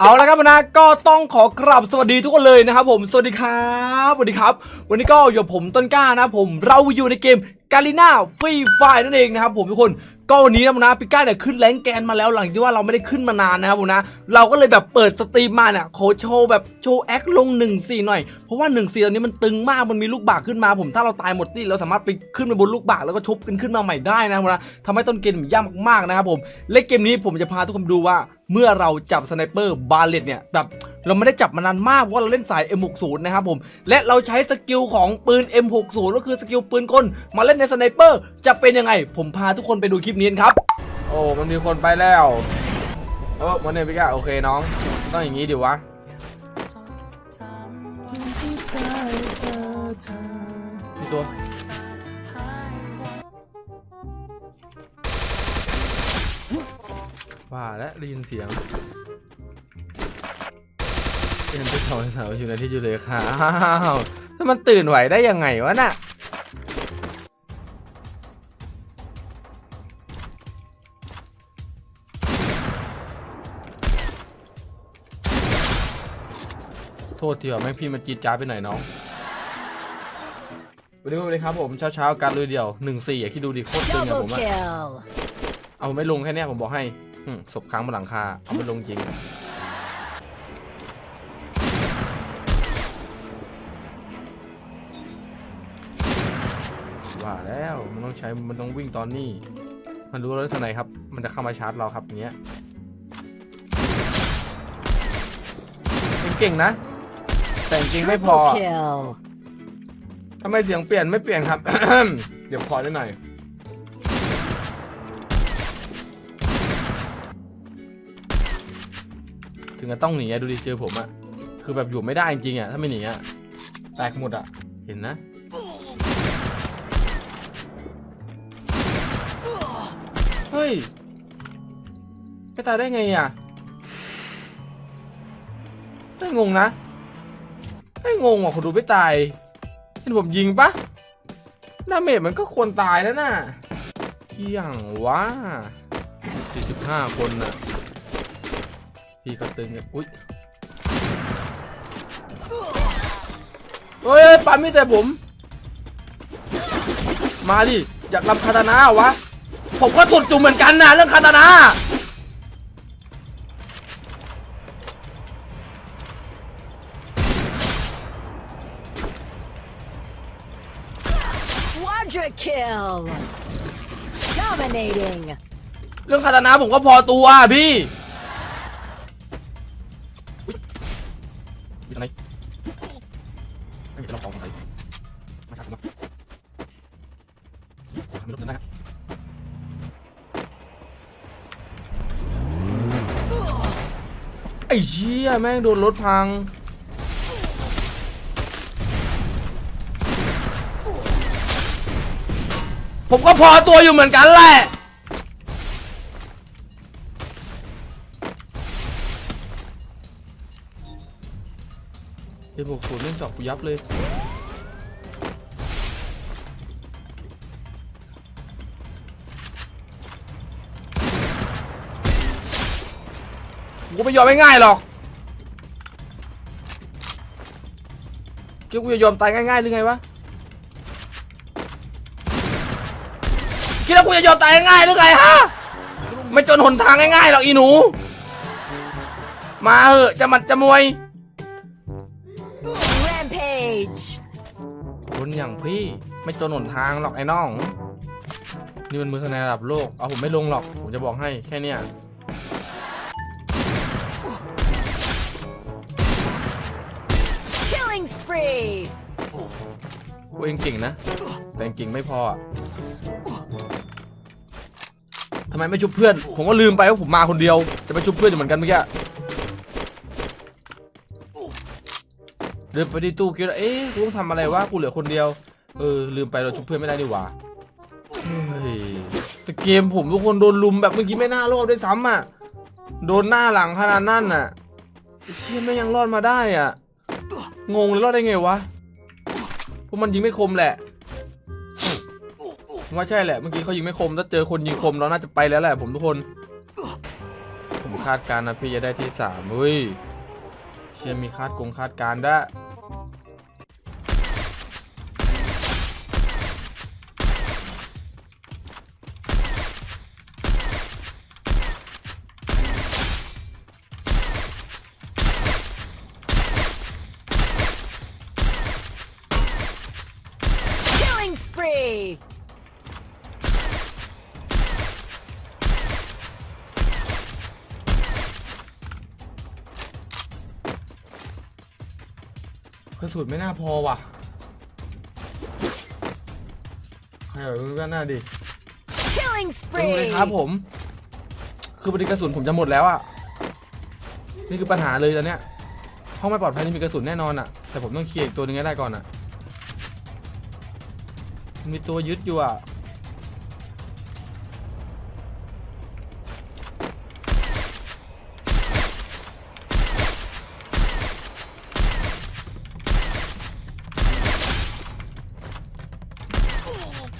เอาละครับนะก็ต้องขอกราบสวัสดีทุกคนเลยนะครับผมสวัสดีครับสวัสดีครับ วันนี้ก็อยู่ผมต้นกล้านะผมเราอยู่ในเกมกาลิน่าฟรีไฟนั่นเองนะครับผมทุกคน ก็วันนี้นะนะปิก้าเนี่ยขึ้นแรงแกนมาแล้วหลังที่ว่าเราไม่ได้ขึ้นมานานนะครับผมนะ เราก็เลยแบบเปิดสตรีมมาเนี่ยขอโชว์แบบโชว์แอคลง1นึ่งสี่หน่อย เพราะว่า1นึ่งสี่ตอนนี้มันตึงมากมันมีลูกบากขึ้นมาผมถ้าเราตายหมดที่เราสามารถไปขึ้นไปบนลูกบากแล้วก็ชบกันขึ้นมาใหม่ได้นะครับผมนะทำให้ต้นเกมมันยากมากๆนะครับผมและเกมนี้ผมจะพาทุกคนดูว่าเมื่อเราจับสไนเปอร์บาเลตเนี่ยแบบ เราไม่ได้จับมานานมากว่าเราเล่นสาย M60 นะครับผม และเราใช้สกิลของปืน M60 ก็คือสกิลปืนกลมาเล่นในสไนเปอร์จะเป็นยังไง ผมพาทุกคนไปดูคลิปนี้นครับ โอ้มันมีคนไปแล้วเออมันเนี่ยพี่กาโอเคน้อง ต้องอย่างนี้ดิวะมีตัวว่าแล้วได้ยินเสียง เป็นที่เขาสาวอยู่ในที่จุเลยค่ะอ้าวถ้ามันตื่นไหวได้ยังไงวะน่ะโทษทีว่าแม่งพี่มันจีดจ้าดไปหน่อยน้องสวัสดีครับสวัสดีครับผมเช้าเช้าๆการลุยเดียวหนึ่งสี่อย่าคิดดูดิโคตรตึงอะ Double ผมอะ kill. เอาไม่ลงแค่เนี้ยผมบอกให้อืมศพค้างบนหลังคาเอาไม่ลงจริง แล้ว มันต้องใช้ มันต้องวิ่งตอนนี้ มันรู้แล้วทางไหนครับ มันจะเข้ามาชาร์จเราครับอย่างเงี้ย เก่งๆนะ แต่จริงๆไม่พอ Triple kill. ทำไมเสียงเปลี่ยนไม่เปลี่ยนครับ เดี๋ยวพอได้หน่อยถึงจะต้องหนีอะดูดิเจอผมอะคือแบบอยู่ไม่ได้จริงๆอะถ้าไม่หนีอะแตกหมดอะเห็นนะ ฮ้ยไม่ตายได้ไงอะไม่งงนะไม่งงว่ะคนดูไม่ตาย เห็นผมยิงปะดาเมจมันก็ควรตายแล้วน่ะเที่ยงวะ45 คนน่ะ พี่ก็ตึงกันอุ้ยเฮ้ยปามีแต่ผม มาดิ อยากรับคาตานะวะ ผมก็ตุดจุ่มเหมือนกันนะเรื่องคาตานะ Quadra kill. Dominating. เรื่องคาตานะผมก็พอตัวพี่อุ๊ยอยู่ตรงไหนไม่เห็นเราของอะไรมาถามมาทำไม่รู้กันได้ ไอ้เชี่ยแม่งโดนรถพัง ผมก็พอตัวอยู่เหมือนกันแหละเอ็มหกศูนย์เล่นจอกูยับเลย กูไม่ยอมง่ายๆหรอกคิดว่ากูจะยอมตายง่ายๆหรือไงวะคิดว่ากูจะยอมตายง่ายๆหรือไงฮะไม่จนหนทางง่ายๆหรอกอีหนู มาเหอะจะหมัดจะมวย Rampage. คนอย่างพี่ไม่จนหนทางหรอกไอ้น้อง นี่มันมือคะแนนระดับโลก เอาผมไม่ลงหรอก ผมจะบอกให้แค่เนี้ย เองเก่งนะ แต่เก่งไม่พอทำไมไม่ชุบเพื่อน ผมก็ลืมไปว่าผมมาคนเดียว จะไปชุบเพื่อนอยู่เหมือนกันเมื่อกี้เดินไปที่ตู้คิดว่าเอ๊ะกูต้องทำอะไรวะ กูเหลือคนเดียว เออ ลืมไปเราชุบเพื่อนไม่ได้ดีหว่าแต่เกมผมทุกคนโดนลุมแบบเมื่อกี้ไม่น่ารอดด้วยซ้ำอะ โดนหน้าหลังขนาดนั้นน่ะเชี่ยไม่ยังรอดมาได้อะ งงเลยรอดได้ไงวะ ราะมันยิงไม่คมแหละว่าใช่แหละเมื่อกี้เขายิงไม่คมถ้าเจอคนยิงคมเราน่าจะไปแล้วแหละผมทุกคน ผมคาดการณ์นะพี่จะได้ที่สามเฮ้ยเชื่อมีคาดกงคาดการณ์ได้ ระสุนไม่น่าพอว่ะใครเอาเพื่อนหน้าดิ Killing ดูเลย spree. ครับผม คือปฏิกระสุนผมจะหมดแล้วอะ นี่คือปัญหาเลยตอนเนี้ยห้องไม่ปลอดภัยนี่มีกระสุนแน่นอนอะ แต่ผมต้องเคลียร์อีกตัวหนึงให้ได้ก่อนอะ มีตัวยึดอยู่อะ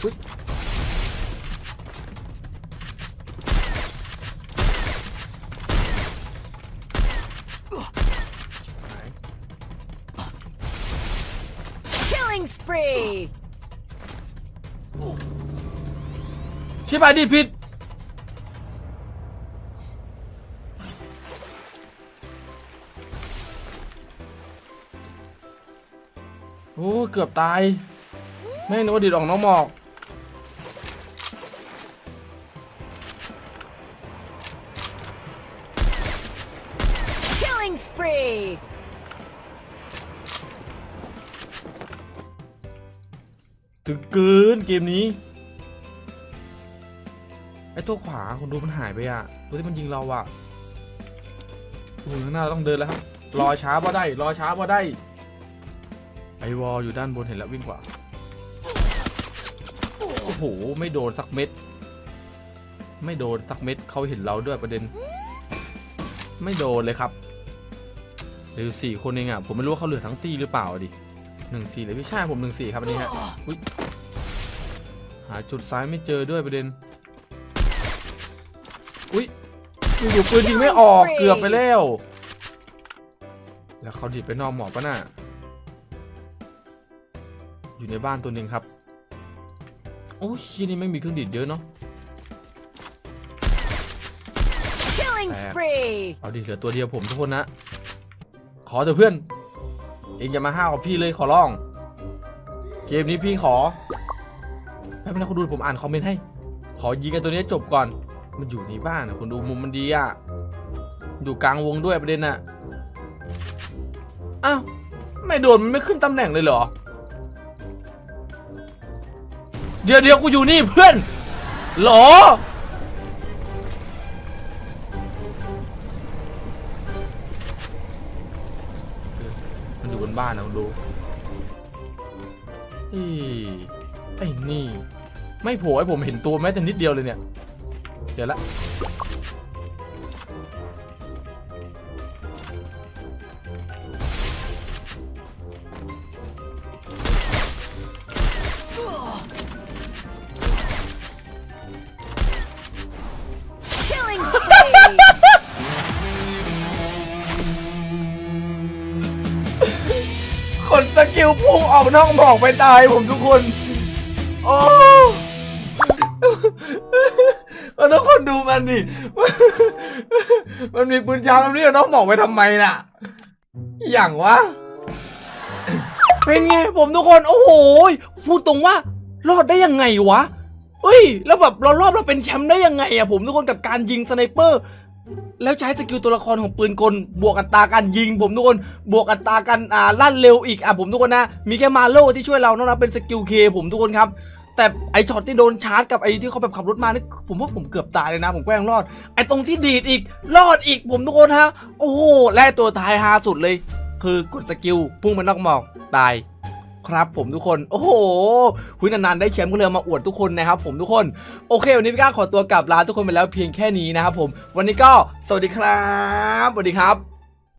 อุ๊ย Killing spree. ชิบหายดิผิดโอ้ เกือบตาย ไม่นึกว่าดิดออกน้องหมอก spree. ถึงเกินเกมนี้ไอ้ตัวขวาคนดูมันหายไปอะตัวที่มันยิงเราอะโอ้โหข้างหน้าเราต้องเดินแล้วครับ รอช้าว่าได้ รอช้าว่าได้ ไอวอลอยู่ด้านบนเห็นแล้ววิ่งกว่า โอ้โห ไม่โดนสักเม็ด ไม่โดนสักเม็ดเขาเห็นเราด้วยประเด็น ไม่โดนเลยครับ เหลืออยู่สี่คนเองอะผมไม่รู้ว่าเขาเหลือทั้งตีหรือเปล่าดิหนึ่งสี่เลยพี่ใช่ผมหนึ่งสี่ครับอันนี้ฮะอุ๊ยหาจุดซ้ายไม่เจอด้วยประเด็น อุ้ยอยู่ๆปืนยิงไม่ออกเกือบไปแล้ว แล้วเขาดิดไปนอกหมอกปะน่ะ อยู่ในบ้านตัวหนึ่งครับ โอ้ยที่นี่ไม่มีเครื่องดิดเยอะเนาะ Killing Bad. spree. เอาดิเหลือตัวเดียวผมทุกคนนะข อเถอะเพื่อน เองอย่ามาห้าวกับพี่เลยขอร้อง เกมนี้พี่ขอแป๊บนึงนะคุณดูผมอ่านคอมเมนต์ให้ ขอยิงกันตัวนี้จบก่อน มันอยู่ในบ้านนะคุณดูมุมมันดีอะ อยู่กลางวงด้วยประเด็นน่ะ อ้าวไม่โดนมันไม่ขึ้นตำแหน่งเลยเหรอ เดี๋ยวเดี๋ยวกูอยู่นี่เพื่อนหรอ นบนบ้านนะคุณดูอ้ไอ้นี่ ไม่โผล่ให้ผมเห็นตัวแม้แต่นิดเดียวเลยเนี่ย เดี๋ยวละ คนสกิลพุ่งออกนอกหมอกไปตายผมทุกคน โอ้แล้วทุกคนดูมันดิมันมีปืนช้าแบบนี้เอานอกหมอกไปทำไมน่ะ อย่างวะ เป็นไงผมทุกคน โอ้โห พูดตรงว่ารอดได้ยังไงวะเฮ้ย แล้วแบบเรารอบเราเป็นแชมป์ได้ยังไงอะผมทุกคนกับการยิงสไนเปอร์ แล้วใช้สกิลตัวละครของปืนกล บวกอัตราการยิง ผมทุกคน บวกอัตราการอ่าลั่นเร็วอีกอะผมทุกคนนะ มีแค่มาโลที่ช่วยเรานอกนั้นเป็นสกิลเคผมทุกคนครับ แต่ไอช็อตที่โดนชาร์จกับไอที่เขาแบบขับรถมานี่ผมว่าผมเกือบตายเลยนะ ผมแก็ยังรอด ไอตรงที่ดีดอีกรอดอีกผมทุกคนฮะ โอ้โหและตัวตายฮาสุดเลย คือกดสกิลพุ่งไปนอกหมอกตาย ครับผมทุกคน โอ้โหคุยนานๆได้แชมป์ก็เลยเอมาอวดทุกคนนะครับผมทุกคน โอเค วันนี้พี่ก้าขอตัวกลับลาทุกคนไปแล้วเพียงแค่นี้นะครับผม วันนี้ก็สวัสดีครับ สวัสดีครับ